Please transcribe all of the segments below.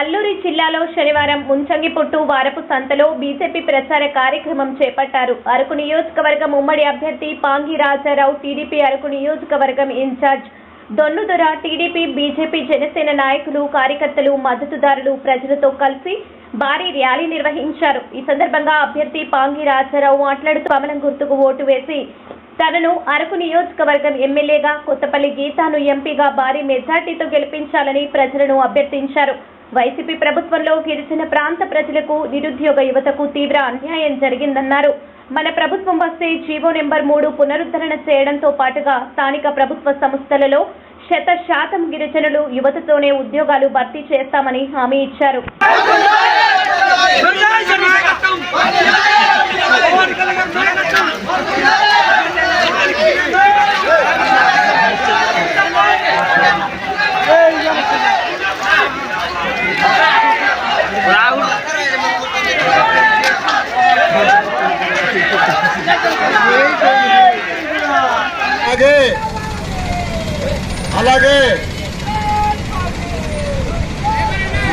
అల్లూరి జిల్లాలో శనివారం ముంచంగిపుట్టు వారపు సంతలో బీజేపీ ప్రచార కార్యక్రమం చేపట్టారు. అరకు నియోజకవర్గం ఉమ్మడి అభ్యర్థి పాంగి రాజారావు టీడీపీ అరకు నియోజకవర్గం incharge Donnudora TDP BJP Janasena నాయకులు కార్యకర్తలు మద్దతుదారులు ప్రజలతో కలిసి భారీ ర్యాలీ నిర్వహించారు. ఈ సందర్భంగా అభ్యర్థి పాంగి రాజారావు మాట్లాడుతూ కమలం గుర్తుకు ఓటు వేసి తనను అరకు నియోజకవర్గం ఎమ్మెల్యేగా కొత్తపల్లి గీతాను ఎంపీగా భారీ మెజార్టీతో గెలిపించాలని ప్రజలను అభ్యర్థించారు. వైసీపీ ప్రభుత్వంలో గిరిజన ప్రాంత ప్రజలకు నిరుద్యోగ యువతకు తీవ్ర అన్యాయం జరిగిందన్నారు. మన ప్రభుత్వం వస్తే జీవో నెంబర్ మూడు పునరుద్ధరణ చేయడంతో పాటుగా స్థానిక ప్రభుత్వ సంస్థలలో శత శాతం గిరిజనులు యువతతోనే ఉద్యోగాలు భర్తీ చేస్తామని హామీ ఇచ్చారు.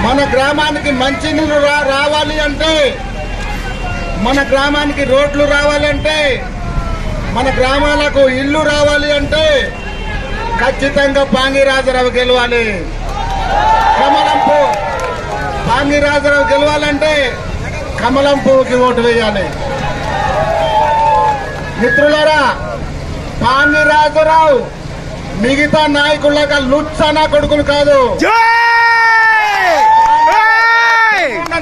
మన గ్రామానికి మంచినీళ్ళు రా రావాలి అంటే మన గ్రామానికి రోడ్లు రావాలి అంటే మన గ్రామాలకు ఇల్లు రావాలి అంటే ఖచ్చితంగా పాంగిరాజరావు గెలవాలి. కమలంపు పాంగిరాజరావు గెలవాలంటే కమలంపుకి ఓటు వేయాలి. మిత్రులారా పాంగిరాజరావు మిగతా నాయకులగా లుచ్చనా కొడుకులు కాదు.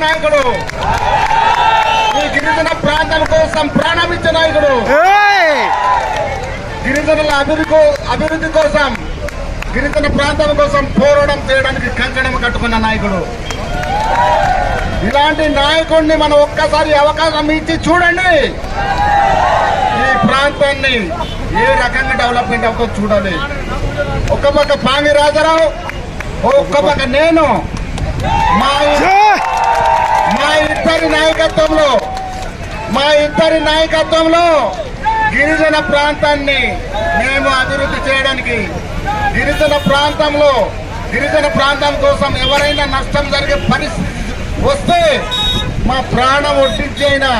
నాయకుడు. ఈ గిరిజన ప్రాంతం కోసం ప్రాణమిచ్చే నాయకుడు. గిరిజనుల అభివృద్ధి అభివృద్ధి కోసం గిరిజన ప్రాంతం కోసం పోరాటం చేయడానికి కంకణం కట్టుకున్న నాయకుడు. ఇలాంటి నాయకుడిని మనం ఒక్కసారి అవకాశం ఇచ్చి చూడండి. ఈ ప్రాంతాన్ని ఏ రకంగా డెవలప్మెంట్ అవుతుందో చూడాలి. ఒక్క పక్క పాంగి రాజారావు ఒక్క పక్క నేను మా ఇద్దరి నాయకత్వంలో మా ఇద్దరి నాయకత్వంలో గిరిజన ప్రాంతాన్ని మేము అభివృద్ధి చేయడానికి గిరిజన ప్రాంతంలో గిరిజన ప్రాంతం కోసం ఎవరైనా నష్టం జరిగే పరిస్థితి వస్తే మా ప్రాణం ఒడ్డించి అయినా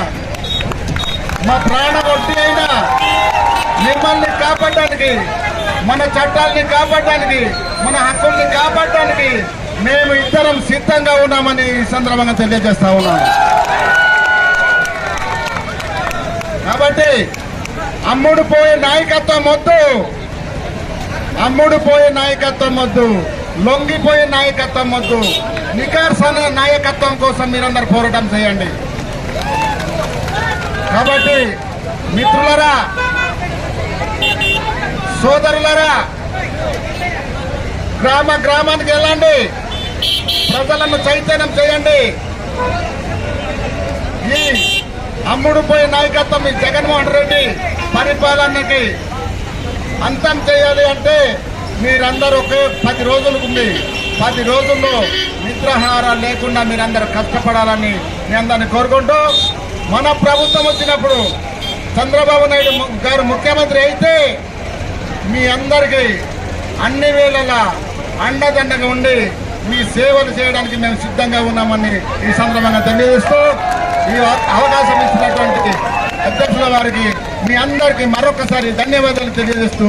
మా ప్రాణం ఒడ్డి అయినా మిమ్మల్ని కాపాడడానికి మన చట్టాల్ని కాపాడడానికి మన హక్కుల్ని కాపాడడానికి మేము ఇద్దరం సిద్ధంగా ఉన్నామని ఈ సందర్భంగా తెలియజేస్తా ఉన్నాం కాబట్టి అమ్ముడు పోయే నాయకత్వం వద్దు. అమ్ముడు పోయే నాయకత్వం వద్దు. లొంగిపోయే నాయకత్వం వద్దు. నికార్సన నాయకత్వం కోసం మీరందరూ పోరాటం చేయండి. కాబట్టి మిత్రులరా సోదరులరా గ్రామ గ్రామానికి వెళ్ళండి. ప్రజలను చైతన్యం చేయండి. ఈ అమ్ముడుపోయే నాయకత్వం ఈ జగన్మోహన్ రెడ్డి పరిపాలనకి అంతం చేయాలి అంటే మీరందరూ ఒకే పది రోజులకు ఉంది. పది రోజుల్లో నిద్రాహారాలు లేకుండా మీరందరూ కష్టపడాలని మీ అందరిని కోరుకుంటూ మన ప్రభుత్వం వచ్చినప్పుడు చంద్రబాబు నాయుడు గారు ముఖ్యమంత్రి అయితే మీ అందరికీ అన్ని వేళలా అండదండగా ఉండి మీ సేవలు చేయడానికి మేము సిద్ధంగా ఉన్నామని ఈ సందర్భంగా తెలియజేస్తూ ఈ అవకాశం ఇచ్చినటువంటి అధ్యక్షుల వారికి మీ అందరికీ మరొకసారి ధన్యవాదాలు తెలియజేస్తూ